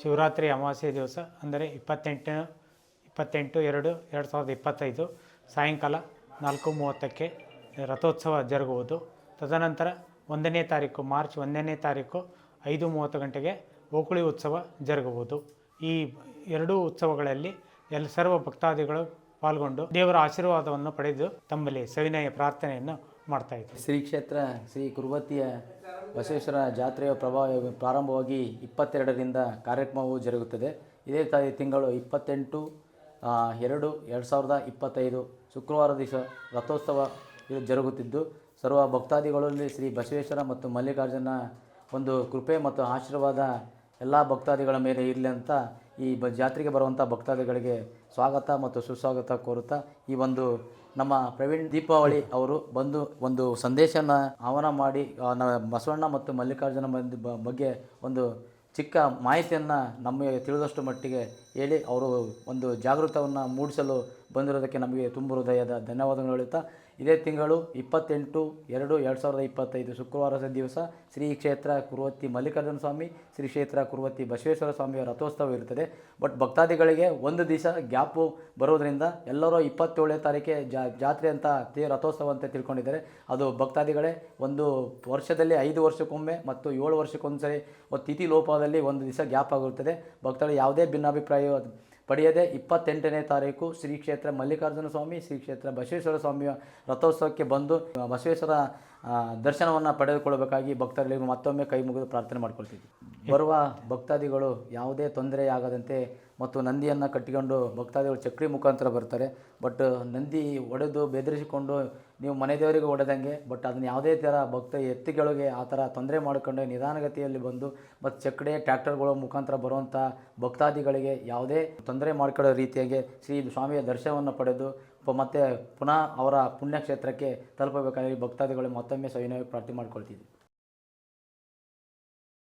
ಶಿವರಾತ್ರಿ ಅಮಾವಾಸ್ಯೆ ದಿವಸ ಅಂದರೆ ಇಪ್ಪತ್ತೆಂಟು ಇಪ್ಪತ್ತೆಂಟು, ಎರಡು ಎರಡು ಸಾವಿರದ ಇಪ್ಪತ್ತೈದು, ಸಾಯಂಕಾಲ ನಾಲ್ಕು ಮೂವತ್ತಕ್ಕೆ ರಥೋತ್ಸವ ಜರುಗುವುದು. ತದನಂತರ ಒಂದನೇ ತಾರೀಕು ಮಾರ್ಚ್ ಒಂದನೇ ತಾರೀಕು ಐದು ಮೂವತ್ತು ಗಂಟೆಗೆ ಓಕುಳಿ ಉತ್ಸವ ಜರುಗುವುದು. ಈ ಎರಡೂ ಉತ್ಸವಗಳಲ್ಲಿ ಎಲ್ಲ ಸರ್ವ ಭಕ್ತಾದಿಗಳು ಪಾಲ್ಗೊಂಡು ದೇವರ ಆಶೀರ್ವಾದವನ್ನು ಪಡೆದು ತಮ್ಮಲ್ಲಿ ಸವಿನಯ ಪ್ರಾರ್ಥನೆಯನ್ನು ಮಾಡ್ತಾ ಇದ್ದಾರೆ ಶ್ರೀ ಕ್ಷೇತ್ರ ಶ್ರೀ ಕುರುಬತ್ತಿಯ ಬಸವೇಶ್ವರ ಜಾತ್ರೆಯ ಪ್ರಭಾವ ಪ್ರಾರಂಭವಾಗಿ ಇಪ್ಪತ್ತೆರಡರಿಂದ ಕಾರ್ಯಕ್ರಮವು ಜರುಗುತ್ತದೆ. ಇದೇ ತಾಯಿ ತಿಂಗಳು ಇಪ್ಪತ್ತೆಂಟು ಎರಡು ಎರಡು ಸಾವಿರದ ಇಪ್ಪತ್ತೈದು ಶುಕ್ರವಾರ ದಿವಸ ರಥೋತ್ಸವ ಇದು ಜರುಗುತ್ತಿದ್ದು, ಸರ್ವ ಭಕ್ತಾದಿಗಳಲ್ಲಿ ಶ್ರೀ ಬಸವೇಶ್ವರ ಮತ್ತು ಮಲ್ಲಿಕಾರ್ಜುನ ಒಂದು ಕೃಪೆ ಮತ್ತು ಆಶೀರ್ವಾದ ಎಲ್ಲ ಭಕ್ತಾದಿಗಳ ಮೇಲೆ ಇರಲಿ ಅಂತ ಈ ಬ ಜಾತ್ರೆಗೆ ಬರುವಂಥ ಭಕ್ತಾದಿಗಳಿಗೆ ಸ್ವಾಗತ ಮತ್ತು ಸುಸ್ವಾಗತ ಕೋರುತ್ತಾ ಈ ಒಂದು ನಮ್ಮ ಪ್ರವೀಣ್ ದೀಪಾವಳಿ ಅವರು ಬಂದು ಒಂದು ಸಂದೇಶನ ಆಹ್ವಾನ ಮಾಡಿ ಬಸವಣ್ಣ ಮತ್ತು ಮಲ್ಲಿಕಾರ್ಜುನ ಬಗ್ಗೆ ಒಂದು ಚಿಕ್ಕ ಮಾಹಿತಿಯನ್ನು ನಮಗೆ ತಿಳಿದಷ್ಟು ಮಟ್ಟಿಗೆ ಹೇಳಿ ಅವರು ಒಂದು ಜಾಗೃತವನ್ನು ಮೂಡಿಸಲು ಬಂದಿರೋದಕ್ಕೆ ನಮಗೆ ತುಂಬ ಹೃದಯದ ಧನ್ಯವಾದಗಳು ಹೇಳುತ್ತಾ, ಇದೇ ತಿಂಗಳು ಇಪ್ಪತ್ತೆಂಟು ಎರಡು ಎರಡು ಸಾವಿರದ ಇಪ್ಪತ್ತೈದು ಶುಕ್ರವಾರದ ದಿವಸ ಶ್ರೀ ಕ್ಷೇತ್ರ ಕುರುವತ್ತಿ ಮಲ್ಲಿಕಾರ್ಜುನ ಸ್ವಾಮಿ, ಶ್ರೀ ಕ್ಷೇತ್ರ ಕುರುವತ್ತಿ ಬಸವೇಶ್ವರ ಸ್ವಾಮಿಯ ರಥೋತ್ಸವ ಇರುತ್ತದೆ. ಬಟ್ ಭಕ್ತಾದಿಗಳಿಗೆ ಒಂದು ದಿವಸ ಗ್ಯಾಪು ಬರೋದರಿಂದ ಎಲ್ಲರೂ ಇಪ್ಪತ್ತೇಳನೇ ತಾರೀಕೆ ಜಾತ್ರೆ ಅಂತ ರಥೋತ್ಸವ ಅಂತ ತಿಳ್ಕೊಂಡಿದ್ದಾರೆ. ಅದು ಭಕ್ತಾದಿಗಳೇ ಒಂದು ವರ್ಷದಲ್ಲಿ ಐದು ವರ್ಷಕ್ಕೊಮ್ಮೆ ಮತ್ತು ಏಳು ವರ್ಷಕ್ಕೊಂದ್ಸರಿ ತಿಥಿ ಲೋಪದಲ್ಲಿ ಒಂದು ದಿವಸ ಗ್ಯಾಪ್ ಆಗಿರುತ್ತದೆ ಭಕ್ತರು ಯಾವುದೇ ಭಿನ್ನಾಭಿಪ್ರಾಯ ಪಡೆಯದೆ ಇಪ್ಪತ್ತೆಂಟನೇ ತಾರೀಕು ಶ್ರೀ ಕ್ಷೇತ್ರ ಮಲ್ಲಿಕಾರ್ಜುನ ಸ್ವಾಮಿ ಶ್ರೀ ಕ್ಷೇತ್ರ ಬಸವೇಶ್ವರ ಸ್ವಾಮಿಯ ರಥೋತ್ಸವಕ್ಕೆ ಬಂದು ಬಸವೇಶ್ವರ ದರ್ಶನವನ್ನು ಪಡೆದುಕೊಳ್ಳಬೇಕಾಗಿ ಭಕ್ತರಿಗೆ ಮತ್ತೊಮ್ಮೆ ಕೈ ಮುಗಿದು ಪ್ರಾರ್ಥನೆ ಮಾಡಿಕೊಳ್ತಿದ್ವಿ. ಬರುವ ಭಕ್ತಾದಿಗಳು ಯಾವುದೇ ತೊಂದರೆ ಆಗದಂತೆ ಮತ್ತು ನಂದಿಯನ್ನು ಕಟ್ಟಿಕೊಂಡು ಭಕ್ತಾದಿಗಳು ಚಕ್ರಿ ಮುಖಾಂತರ ಬರ್ತಾರೆ. ಬಟ್ ನಂದಿ ಒಡೆದು ಬೆದರಿಸಿಕೊಂಡು ನೀವು ಮನೆ ದೇವರಿಗೆ ಒಡೆದಂಗೆ, ಬಟ್ ಅದನ್ನು ಯಾವುದೇ ಥರ ಭಕ್ತ ಎತ್ತಿಗಳಿಗೆ ಆ ಥರ ತೊಂದರೆ ಮಾಡಿಕೊಂಡು ನಿಧಾನಗತಿಯಲ್ಲಿ ಬಂದು ಮತ್ತು ಚಕ್ಕಡೆ ಟ್ರ್ಯಾಕ್ಟರ್ಗಳ ಮುಖಾಂತರ ಬರುವಂಥ ಭಕ್ತಾದಿಗಳಿಗೆ ಯಾವುದೇ ತೊಂದರೆ ಮಾಡಿಕೊಳ್ಳೋ ರೀತಿಯಾಗಿ ಶ್ರೀ ಸ್ವಾಮಿಯ ದರ್ಶನವನ್ನು ಪಡೆದು ಮತ್ತು ಮತ್ತೆ ಪುನಃ ಅವರ ಪುಣ್ಯಕ್ಷೇತ್ರಕ್ಕೆ ತಲುಪಬೇಕಾಗಿ ಭಕ್ತಾದಿಗಳು ಮತ್ತೊಮ್ಮೆ ಸವಿನಯ ಪ್ರಾರ್ಥನೆ ಮಾಡ್ಕೊಳ್ತಿದ್ವಿ.